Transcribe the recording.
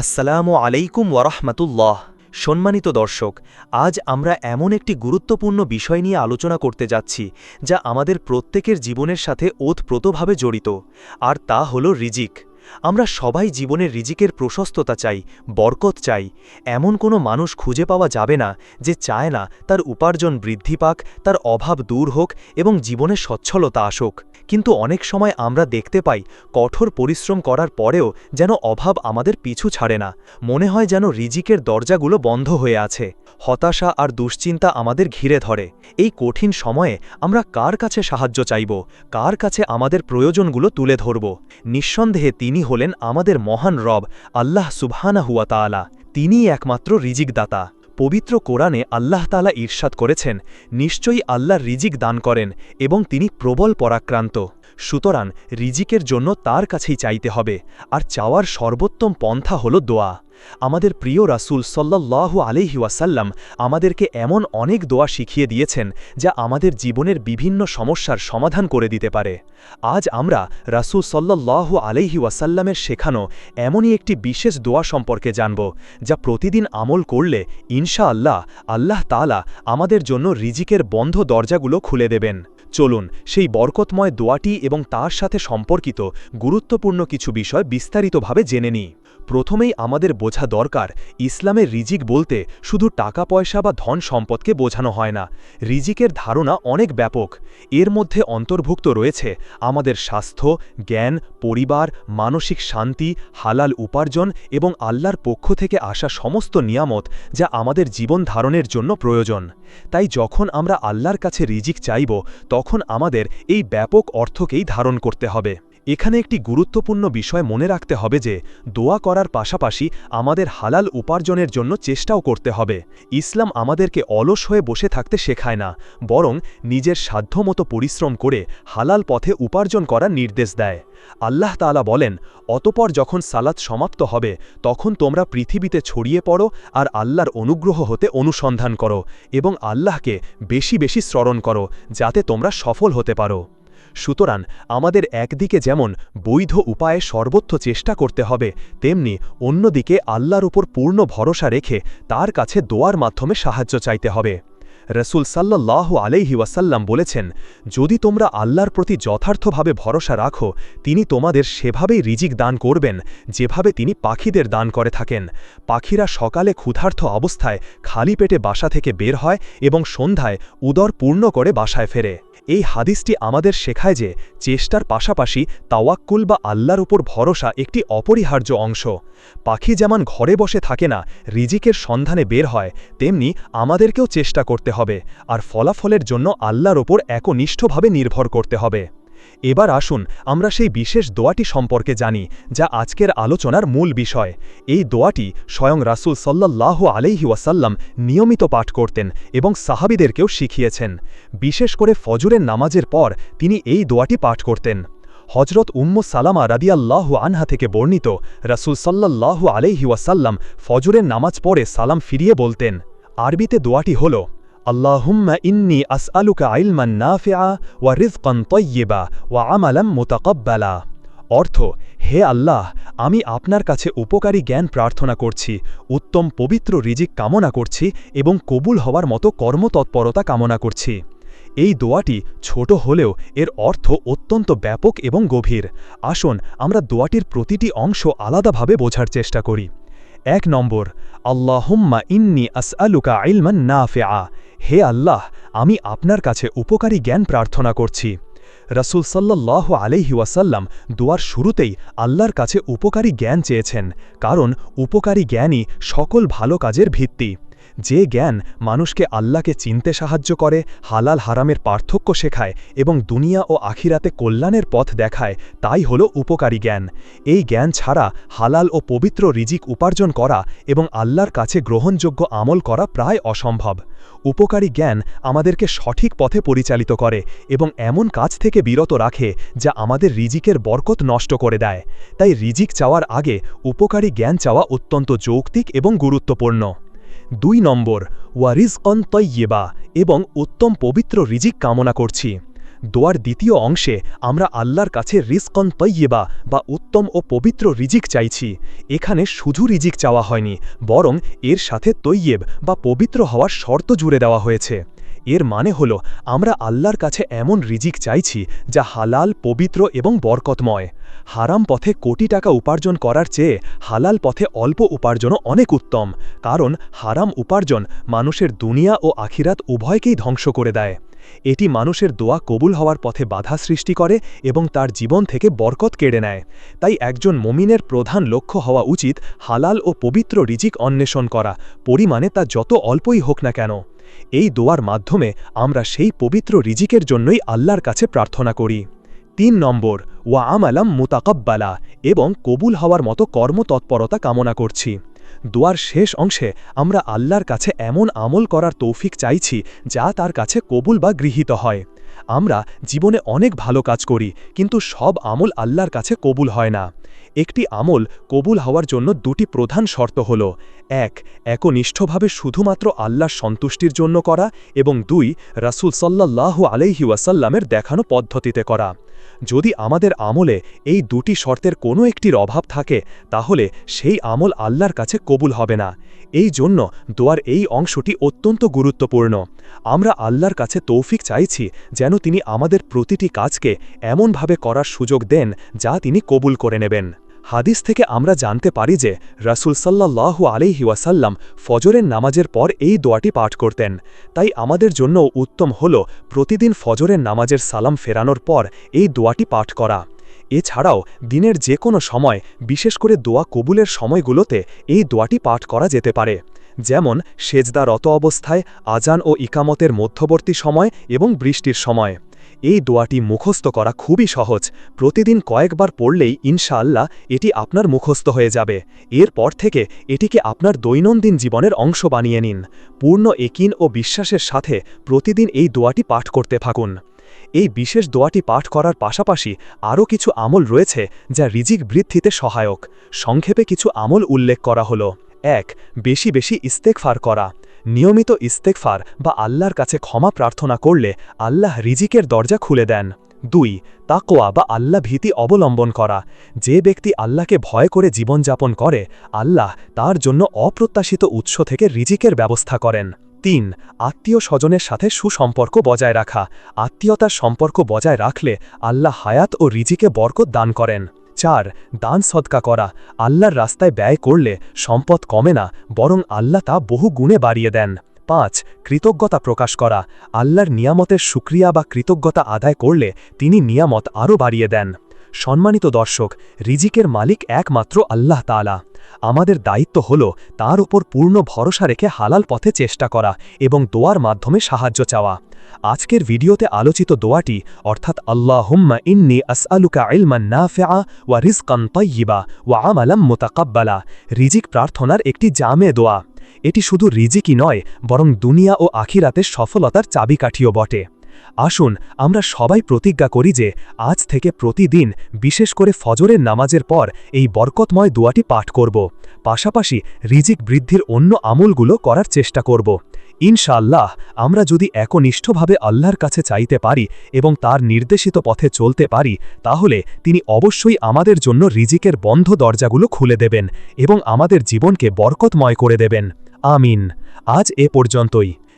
আসসালামু আলাইকুম ওয়ারহমাতুল্লাহ। সম্মানিত দর্শক, আজ আমরা এমন একটি গুরুত্বপূর্ণ বিষয় নিয়ে আলোচনা করতে যাচ্ছি, যা আমাদের প্রত্যেকের জীবনের সাথে ওতপ্রোতভাবে জড়িত, আর তা হল রিজিক। আমরা সবাই জীবনের রিজিকের প্রশস্ততা চাই, বরকত চাই। এমন কোনো মানুষ খুঁজে পাওয়া যাবে না যে চায় না তার উপার্জন বৃদ্ধি পাক, তার অভাব দূর হোক এবং জীবনে সচ্ছলতা আসুক। কিন্তু অনেক সময় আমরা দেখতে পাই কঠোর পরিশ্রম করার পরেও যেন অভাব আমাদের পিছু ছাড়ে না। মনে হয় যেন রিজিকের দরজাগুলো বন্ধ হয়ে আছে। হতাশা আর দুশ্চিন্তা আমাদের ঘিরে ধরে। এই কঠিন সময়ে আমরা কার কাছে সাহায্য চাইব? কার কাছে আমাদের প্রয়োজনগুলো তুলে ধরব? নিঃসন্দেহে তিনি হলেন আমাদের মহান রব, আল্লাহ সুবহানা হুয়া তিনিই একমাত্র রিজিকদাতা। পবিত্র কোরআনে আল্লাহ তালা ঈর্ষাদ করেছেন, নিশ্চয়ই আল্লাহ রিজিক দান করেন এবং তিনি প্রবল পরাক্রান্ত। সুতরাং রিজিকের জন্য তার কাছেই চাইতে হবে, আর চাওয়ার সর্বোত্তম পন্থা হল দোয়া। আমাদের প্রিয় রাসুল সল্লাহ আলিহি ওয়াসাল্লাম আমাদেরকে এমন অনেক দোয়া শিখিয়ে দিয়েছেন যা আমাদের জীবনের বিভিন্ন সমস্যার সমাধান করে দিতে পারে। আজ আমরা রাসুল সল্লাহ আলিহি ওয়াসাল্লামের শেখানো এমনই একটি বিশেষ দোয়া সম্পর্কে জানব, যা প্রতিদিন আমল করলে ইনশা আল্লাহ আল্লাহ তালা আমাদের জন্য রিজিকের বন্ধ দরজাগুলো খুলে দেবেন। চলুন সেই বরকতময় দোয়াটি এবং তার সাথে সম্পর্কিত গুরুত্বপূর্ণ কিছু বিষয় বিস্তারিতভাবে জেনে নিই। প্রথমেই আমাদের বোঝা দরকার, ইসলামের রিজিক বলতে শুধু টাকা, পয়সা বা ধন সম্পদকে বোঝানো হয় না। রিজিকের ধারণা অনেক ব্যাপক। এর মধ্যে অন্তর্ভুক্ত রয়েছে আমাদের স্বাস্থ্য, জ্ঞান, পরিবার, মানসিক শান্তি, হালাল উপার্জন এবং আল্লাহর পক্ষ থেকে আসা সমস্ত নিয়ামত যা আমাদের জীবন ধারণের জন্য প্রয়োজন। তাই যখন আমরা আল্লাহর কাছে রিজিক চাইব, তখন আমাদের এই ব্যাপক অর্থকেই ধারণ করতে হবে। এখানে একটি গুরুত্বপূর্ণ বিষয় মনে রাখতে হবে যে, দোয়া করার পাশাপাশি আমাদের হালাল উপার্জনের জন্য চেষ্টাও করতে হবে। ইসলাম আমাদেরকে অলস হয়ে বসে থাকতে শেখায় না, বরং নিজের সাধ্যমতো পরিশ্রম করে হালাল পথে উপার্জন করার নির্দেশ দেয়। আল্লাহ তালা বলেন, অতপর যখন সালাত সমাপ্ত হবে, তখন তোমরা পৃথিবীতে ছড়িয়ে পড়ো আর আল্লাহর অনুগ্রহ হতে অনুসন্ধান করো এবং আল্লাহকে বেশি বেশি স্মরণ করো, যাতে তোমরা সফল হতে পারো। সুতরাং আমাদের একদিকে যেমন বৈধ উপায়ে সর্বোচ্চ চেষ্টা করতে হবে, তেমনি অন্যদিকে আল্লাহর উপর পূর্ণ ভরসা রেখে তার কাছে দোয়ার মাধ্যমে সাহায্য চাইতে হবে। রসুল সাল্লাহ আলাইহি ওয়াসাল্লাম বলেছেন, যদি তোমরা আল্লাহর প্রতি যথার্থভাবে ভরসা রাখো, তিনি তোমাদের সেভাবেই রিজিক দান করবেন, যেভাবে তিনি পাখিদের দান করে থাকেন। পাখিরা সকালে ক্ষুধার্থ অবস্থায় খালি পেটে বাসা থেকে বের হয় এবং সন্ধ্যায় উদর পূর্ণ করে বাসায় ফেরে। এই হাদিসটি আমাদের শেখায় যে চেষ্টার পাশাপাশি তাওয়াক্কুল বা আল্লাহর উপর ভরসা একটি অপরিহার্য অংশ। পাখি যেমন ঘরে বসে থাকে না, রিজিকের সন্ধানে বের হয়, তেমনি আমাদেরকেও চেষ্টা করতে হবে, আর ফলাফলের জন্য আল্লাহর ওপর একনিষ্ঠভাবে নির্ভর করতে হবে। এবার আসুন, আমরা সেই বিশেষ দোয়াটি সম্পর্কে জানি, যা আজকের আলোচনার মূল বিষয়। এই দোয়াটি স্বয়ং রাসুল সাল্লাহ আলাইহি ওয়াসাল্লাম নিয়মিত পাঠ করতেন এবং সাহাবিদেরকেও শিখিয়েছেন। বিশেষ করে ফজরের নামাজের পর তিনি এই দোয়াটি পাঠ করতেন। হজরত উম্ম সালামা রাদিয়াল্লাহু আনহা থেকে বর্ণিত, রাসুল সাল্লাহ আলাইহি ওয়াসাল্লাম ফজরের নামাজ পড়ে সালাম ফিরিয়ে বলতেন, আরবিতে দোয়াটি হল আসআলুকা আইলমান নাফিআ ওয়া রিজকান তয়্যিবা ওয়া আমালাম মুতাকাব্বালা অর্থ, হে আল্লাহ, আমি আপনার কাছে উপকারী জ্ঞান প্রার্থনা করছি, উত্তম পবিত্র রিজিক কামনা করছি এবং কবুল হওয়ার মতো কর্মতৎপরতা কামনা করছি। এই দোয়াটি ছোট হলেও এর অর্থ অত্যন্ত ব্যাপক এবং গভীর। আসুন, আমরা দোয়াটির প্রতিটি অংশ আলাদাভাবে বোঝার চেষ্টা করি। এক নম্বর, আল্লাহম্মা ইন্নি আসআলুকা ইলমান না ফেয়া হে আল্লাহ, আমি আপনার কাছে উপকারী জ্ঞান প্রার্থনা করছি। রসুল সাল্লাহ আলহি ওয়াসাল্লাম দুয়ার শুরুতেই আল্লাহর কাছে উপকারী জ্ঞান চেয়েছেন, কারণ উপকারী জ্ঞানই সকল ভালো কাজের ভিত্তি। যে জ্ঞান মানুষকে আল্লাহকে চিনতে সাহায্য করে, হালাল হারামের পার্থক্য শেখায় এবং দুনিয়া ও আখিরাতে কল্যাণের পথ দেখায়, তাই হল উপকারী জ্ঞান। এই জ্ঞান ছাড়া হালাল ও পবিত্র রিজিক উপার্জন করা এবং আল্লাহর কাছে গ্রহণযোগ্য আমল করা প্রায় অসম্ভব। উপকারী জ্ঞান আমাদেরকে সঠিক পথে পরিচালিত করে এবং এমন কাজ থেকে বিরত রাখে যা আমাদের রিজিকের বরকত নষ্ট করে দেয়। তাই রিজিক চাওয়ার আগে উপকারী জ্ঞান চাওয়া অত্যন্ত যৌক্তিক এবং গুরুত্বপূর্ণ। দুই নম্বর ওয়ারিজ অন তৈয়েবা এবং উত্তম পবিত্র রিজিক কামনা করছি দোয়ার দ্বিতীয় অংশে, আমরা আল্লাহর কাছে রিস্কন তৈয়েবা বা উত্তম ও পবিত্র রিজিক চাইছি এখানে শুধু রিজিক চাওয়া হয়নি, বরং এর সাথে তৈয়েব বা পবিত্র হওয়ার শর্ত জুড়ে দেওয়া হয়েছে। এর মানে হল, আমরা আল্লাহর কাছে এমন রিজিক চাইছি যা হালাল, পবিত্র এবং বরকতময়। হারাম পথে কোটি টাকা উপার্জন করার চেয়ে হালাল পথে অল্প উপার্জনও অনেক উত্তম, কারণ হারাম উপার্জন মানুষের দুনিয়া ও আখিরাত উভয়কেই ধ্বংস করে দেয়। এটি মানুষের দোয়া কবুল হওয়ার পথে বাধা সৃষ্টি করে এবং তার জীবন থেকে বরকত কেড়ে নেয়। তাই একজন মমিনের প্রধান লক্ষ্য হওয়া উচিত হালাল ও পবিত্র রিজিক অন্বেষণ করা, পরিমাণে তা যত অল্পই হোক না কেন। এই দোয়ার মাধ্যমে আমরা সেই পবিত্র রিজিকের জন্যই আল্লাহর কাছে প্রার্থনা করি। তিন নম্বর, ওয়া আমালাম মুতাকব্বালা, এবং কবুল হওয়ার মতো কর্মতৎপরতা কামনা করছি। দোয়ার শেষ অংশে আমরা আল্লাহর কাছে এমন আমল করার তৌফিক চাইছি যা তার কাছে কবুল বা গৃহীত হয়। আমরা জীবনে অনেক ভালো কাজ করি, কিন্তু সব আমল আল্লাহর কাছে কবুল হয় না। একটি আমল কবুল হওয়ার জন্য দুটি প্রধান শর্ত হল, এক, একনিষ্ঠভাবে শুধুমাত্র আল্লাহর সন্তুষ্টির জন্য করা এবং দুই, রাসুল সাল্লাহ আলাইহি ওয়াসাল্লামের দেখানো পদ্ধতিতে করা। যদি আমাদের আমলে এই দুটি শর্তের কোনো একটির অভাব থাকে, তাহলে সেই আমল আল্লাহর কাছে কবুল হবে না। এই জন্য দোয়ার এই অংশটি অত্যন্ত গুরুত্বপূর্ণ। আমরা আল্লাহর কাছে তৌফিক চাইছি যেন তিনি আমাদের প্রতিটি কাজকে এমনভাবে করার সুযোগ দেন যা তিনি কবুল করে নেবেন। হাদিস থেকে আমরা জানতে পারি যে রাসুল সাল্লাহ আলিহি ওয়াসাল্লাম ফজরের নামাজের পর এই দোয়াটি পাঠ করতেন। তাই আমাদের জন্য উত্তম হল প্রতিদিন ফজরের নামাজের সালাম ফেরানোর পর এই দোয়াটি পাঠ করা। এছাড়াও দিনের যে কোনো সময়, বিশেষ করে দোয়া কবুলের সময়গুলোতে এই দোয়াটি পাঠ করা যেতে পারে। যেমন, সেজদারত অবস্থায় আজান ও ইকামতের মধ্যবর্তী সময় এবং বৃষ্টির সময়। এই দোয়াটি মুখস্থ করা খুবই সহজ। প্রতিদিন কয়েকবার পড়লেই ইনশাআল্লাহ এটি আপনার মুখস্থ হয়ে যাবে। এরপর থেকে এটিকে আপনার দৈনন্দিন জীবনের অংশ বানিয়ে নিন। পূর্ণ একিন ও বিশ্বাসের সাথে প্রতিদিন এই দোয়াটি পাঠ করতে থাকুন। এই বিশেষ দোয়াটি পাঠ করার পাশাপাশি আরও কিছু আমল রয়েছে যা রিজিক বৃদ্ধিতে সহায়ক। সংক্ষেপে কিছু আমল উল্লেখ করা হলো। এক, বেশি বেশি ইস্তেকফার করা। নিয়মিত ইস্তেকফার বা আল্লাহর কাছে ক্ষমা প্রার্থনা করলে আল্লাহ রিজিকের দরজা খুলে দেন। দুই তাকোয়া বা আল্লাহ ভীতি অবলম্বন করা। যে ব্যক্তি আল্লাহকে ভয় করে জীবনযাপন করে, আল্লাহ তার জন্য অপ্রত্যাশিত উৎস থেকে রিজিকের ব্যবস্থা করেন। তিন, আত্মীয় স্বজনের সাথে সুসম্পর্ক বজায় রাখা। আত্মীয়তার সম্পর্ক বজায় রাখলে আল্লাহ হায়াত ও রিজিকে বরকত দান করেন। চার, দান সদকা করা। আল্লাহর রাস্তায় ব্যয় করলে সম্পদ কমে না, বরং আল্লাহ তা বহু গুণে বাড়িয়ে দেন। পাঁচ, কৃতজ্ঞতা প্রকাশ করা। আল্লাহর নিয়ামতের সুক্রিয়া বা কৃতজ্ঞতা আদায় করলে তিনি নিয়ামত আরও বাড়িয়ে দেন। সম্মানিত দর্শক, রিজিকের মালিক একমাত্র আল্লাহ তালা আমাদের দায়িত্ব হল তার ওপর পূর্ণ ভরসা রেখে হালাল পথে চেষ্টা করা এবং দোয়ার মাধ্যমে সাহায্য চাওয়া। আজকের ভিডিওতে আলোচিত দোয়াটি, অর্থাৎ আল্লাহ আল্লাহুম্মা ইন্নি আসআলুকা ইলমান নাফিআ ওয়া রিজকান তাইয়্যিবা ওয়া আমালাম মুতাকাব্বালা। রিজিক প্রার্থনার একটি জামে দোয়া। এটি শুধু রিজিকই নয়, বরং দুনিয়া ও আখিরাতের সফলতার চাবিকাঠিও বটে। আসুন, আমরা সবাই প্রতিজ্ঞা করি যে আজ থেকে প্রতিদিন, বিশেষ করে ফজরের নামাজের পর, এই বরকতময় দোয়াটি পাঠ করব। পাশাপাশি রিজিক বৃদ্ধির অন্য আমলগুলো করার চেষ্টা করব। ইনশাআল্লাহ, আমরা যদি একনিষ্ঠভাবে আল্লাহর কাছে চাইতে পারি এবং তার নির্দেশিত পথে চলতে পারি, তাহলে তিনি অবশ্যই আমাদের জন্য রিজিকের বন্ধ দরজাগুলো খুলে দেবেন এবং আমাদের জীবনকে বরকতময় করে দেবেন। আমিন। আজ এ পর্যন্তই।